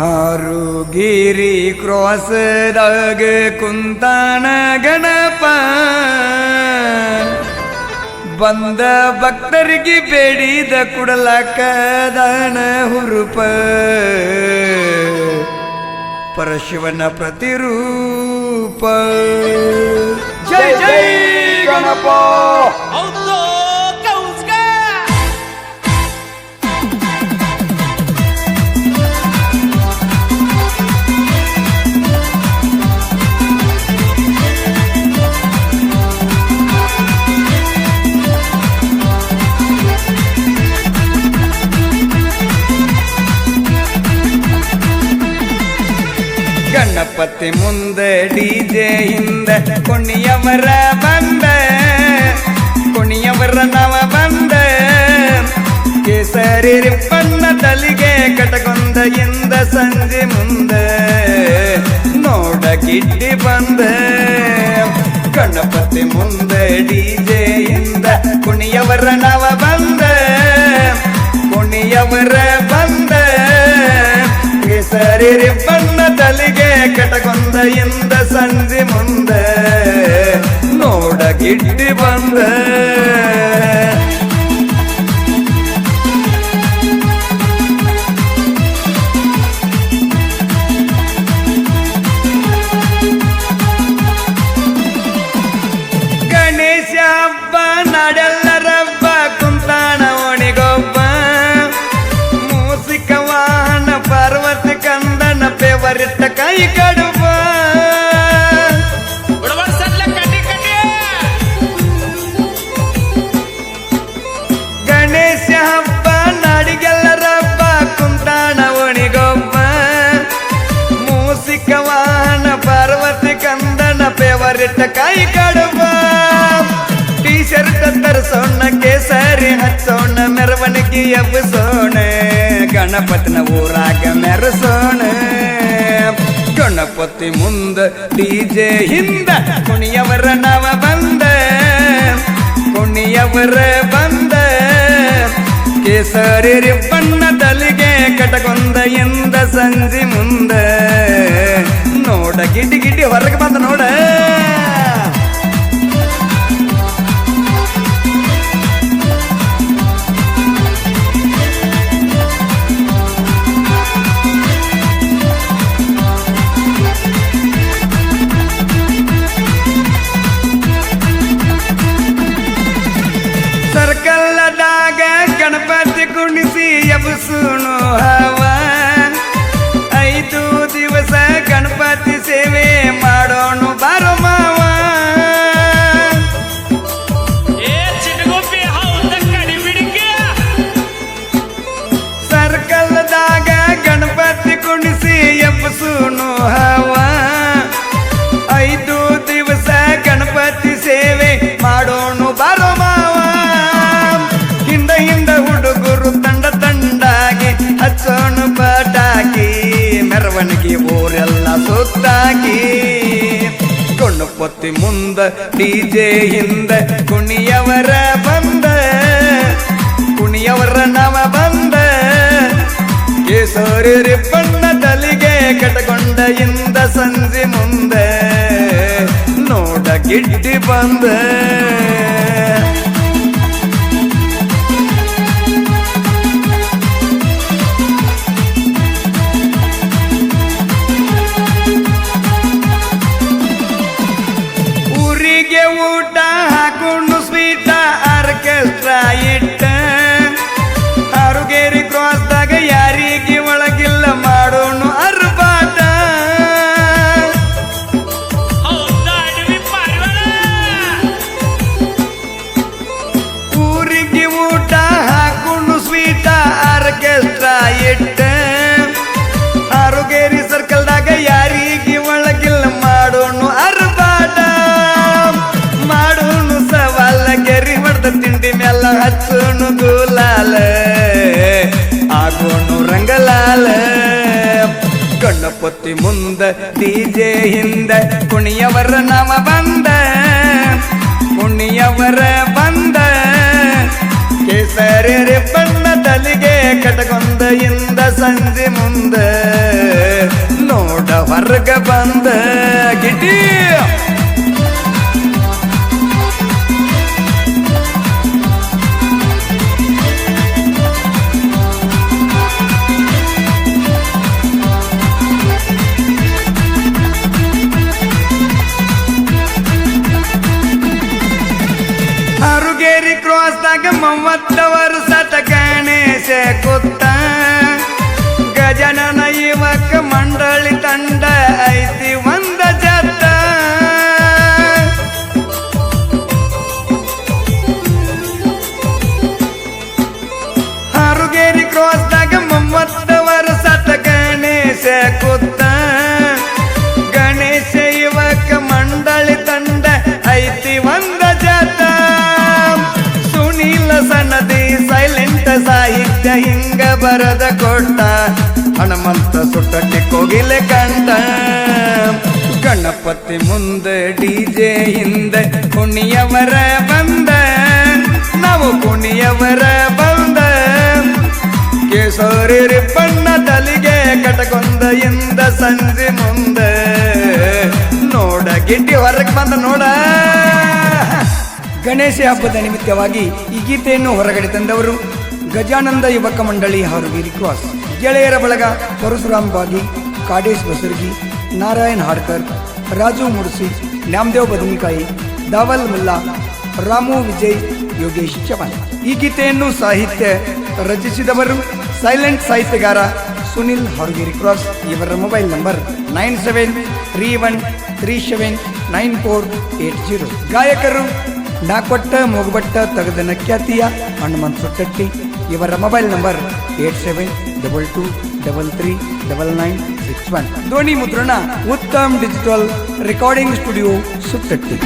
ಹಾರುಗಿರಿ ಕ್ರಾಸ್ದಾಗ ಕುಂತಾನ ಗಣಪ. ಬಂದ ಭಕ್ತರಿಗೆ ಬೇಡಿದ ದ ದಾನ ಹುರುಪ. ಪರಶಿವನ ಪ್ರತಿರೂಪ. ಜೈ ಜೈ ಗಣಪ. ಗಣಪತಿ ಮುಂದೆ ಡಿಜೆ ಹಿಂದೆ ಕೊಣಿಯವರ ಬಂದ ಕೊಣಿಯವರ ನವ ಬಂದ ಕೇಸರಿ ರಿಪ್ಪನ್ನ ತಲಿಗೆ ಕಟಕೊಂದ ಎಂದ ಸಂಜೆ ಮುಂದೆ ನೋಡ ಗಿಡ್ಡಿ ಬಂದ ಗಣಪತಿ ಮುಂದೆ ಡಿಜೆ ನೋಡ ಬಂದೆ. ಗಣೇಶ ಹಬ್ಬ ನಾಡೆಲ್ಲರಬ್ಬ ಕುಂತಾಣ ಒಣಿಗೊಬ್ಬ ಮೂಸಿಕ ವಾಹನ ಪಾರ್ವತಿ ಕಂದನ ಪೇವರಿಟ್ಟ ಕೈ ಕಡುಬ ಪೇವರಿಟ್ಟ ಕೈ ಕಡುಬ ಟೀ ಶರ್ಟ್ ತರಿಸೋಣ ಕೇಸರಿ ಹಚ್ಚೋಣ ಮೆರವಣಿಗೆ ಎಬ್ಬಿಸೋಣ ಗಣಪತಿನ ಊರಾಗ ಮೆರೆಸೋಣ ಗಣಪತಿ ಮುಂದ ಡಿಜೆ ಹಿಂದ ಕುಣಿಯವರ ನವ ಬಂದ ಕುಣಿಯವರ ಬಂದ ಕೇಸರಿ ರಿಬ್ಬನ್ನ ತಲಿಗೆ ಕಟಕೊಂದ ಎಂದ ಸಂಜೆ ಮುಂದ ಸುತ್ತಾಕಿ ಗಣಪತಿ ಮುಂದ ಡಿಜೆ ಹಿಂದೆ ಕುಣಿಯವರ ಬಂದ. ಕುಣಿಯವರ ನವ ಬಂದ. ಕೇಸರಿ ಬಣ್ಣ ತಲಿಗೆ ಕಟಗೊಂಡ ಇಂದ ಸಂಜೆ ಮುಂದೆ. ನೋಡ ಗಿಡ್ಡಿ ಬಂದ. ಹಚ್ಚೋಣ ಗುಲಾಲ ಆಗೋಣ ರಂಗಲಾಲ ಗಣಪತಿ ಮುಂದ ಡಿಜೆ ಹಿಂದ ಕುಣಿಯವರ ನಾಮ ಬಂದ ಕುಣಿಯವರ ಬಂದ ಕೇಸರಿ ಬಣ್ಣ ತಲಿಗೆ ಕಟಕೊಂದ ಇಂದ ಸಂಜೆ ಮುಂದೆ ನೋಡ ಹೊರಗ ಬಂದ ಗಿಟಿ ಮೂವತ್ತ ವರ್ಷದ ಗಣೇಶ ಕೂತ ಗಜನನ ಯುವಕ ಮಂಡಳಿ ತಂಡ ಐತಿ ಒಂದ ಜತ್ತ. ಹರುಗೇರಿ ಕ್ರಾಸ್ದಾಗ ಮೂವತ್ತ ವರ್ಷದ ಗಣೇಶ ಕೊಟ್ಟ ಹನುಮಂತ ಸುಟ್ಟಟ್ಟಿ ಕೋಗಿಲೆ ಕಂಡ ಗಣಪತಿ ಮುಂದೆ ಡಿಜೆ ಹಿಂದೆ ಕುಣಿಯವರ ಬಂದ ನಾವು ಕುಣಿಯವರ ಬಂದ ಕೇಸರಿ ರಿಪ್ಪಣ್ಣ ತಲಿಗೆ ಕಟಕೊಂದ ಇಂದ ಸಂಜೆ ಮುಂದೆ ನೋಡ ಗಿಡ್ಡಿ ಹೊರಗೆ ಬಂದ ನೋಡ ಗಣೇಶ ಹಬ್ಬದ ನಿಮಿತ್ತವಾಗಿ ಈ ಗೀತೆಯನ್ನು ಹೊರಗಡೆ ತಂದವರು ಗಜಾನಂದ ಯುವಕ ಮಂಡಳಿ ಹಾರುಗಿರಿ ಕ್ರಾಸ್. ಗೆಳೆಯರ ಬಳಗ ಪರಶುರಾಮ್ ಬಾಗಿ, ಕಾಡೇಶ್ ಬಸರ್ಗಿ, ನಾರಾಯಣ್ ಹಾಡ್ಕರ್, ರಾಜು ಮುರ್ಸಿ ನ್ಯಾಮದೇವ್ ಬದನಿಕಾಯಿ, ದಾವಲ್ ಮುಲ್ಲಾ, ರಾಮು ವಿಜಯ್, ಯೋಗೇಶ್ ಚವಾಣ್ ಈ ಗೀತೆಯನ್ನು ಸಾಹಿತ್ಯ ರಚಿಸಿದವರು ಸೈಲೆಂಟ್ ಸಾಹಿತ್ಯಗಾರ ಸುನಿಲ್ ಹಾರುಗಿರಿ ಕ್ರಾಸ್. ಇವರ mobile number nine seven three one three seven nine four eight zero. ಗಾಯಕರು ನಾಕೊಟ್ಟ, ಮೂಗುಬಟ್ಟ ತಗದನ ಖ್ಯಾತಿಯ ಹನುಮಂತ್ ಸುಟ್ಟಟ್ಟಿ ಇವರ mobile number eight seven double two double three double nine six one. ಧ್ವನಿ ಮುದ್ರಣ Uttam digital recording studio Suttatti.